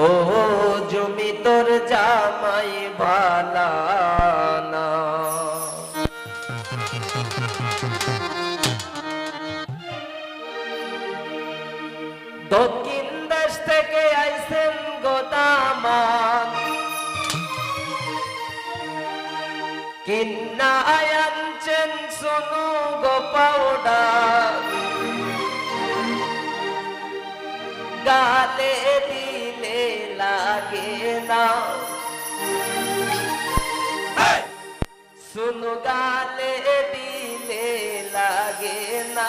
ও জমি তোর জামাই ভালা দক্ষিণ দেশ থেকে আইসেন গোদামা কিন্না আয়ানছেন সোনু গোপাউডা গালে দিলে লাগে না सुन गाले दिले लागे ना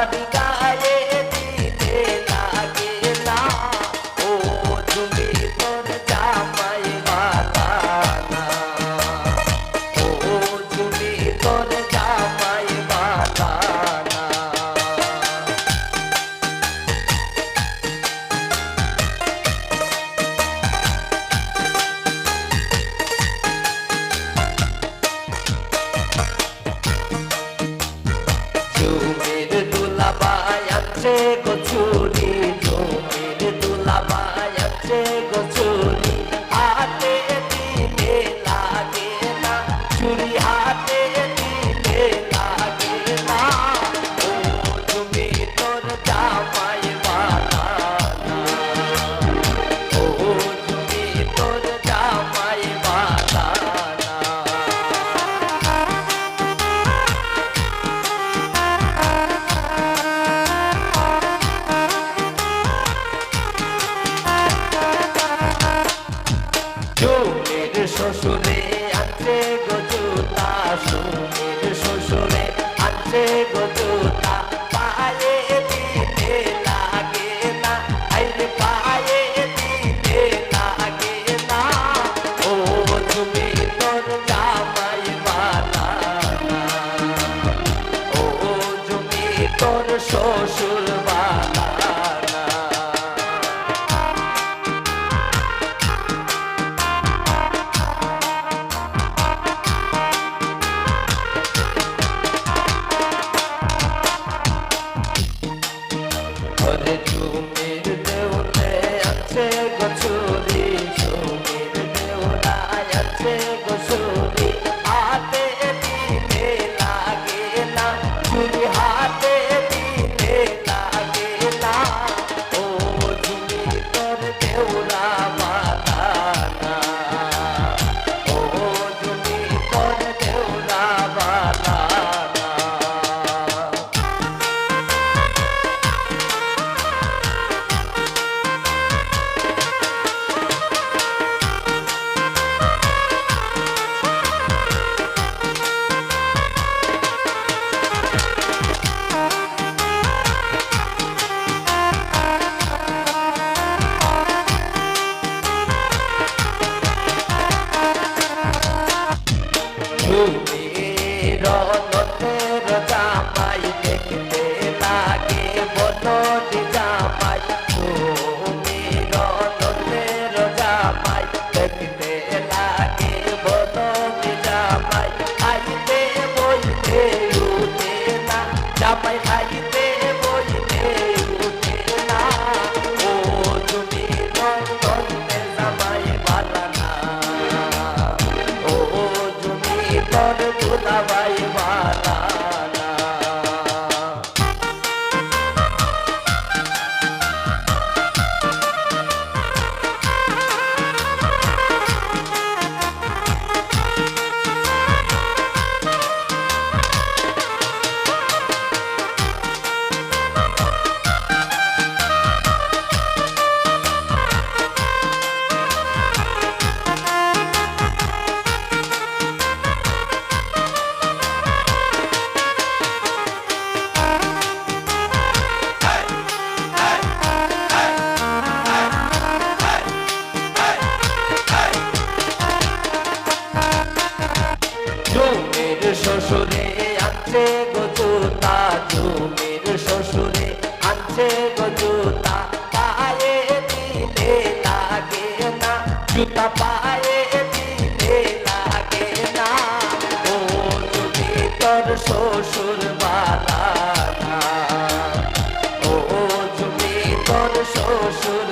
África. noche চোরের শ্বশুরে আছে গজুতা শুনে Veränderung. God. শ্বশুর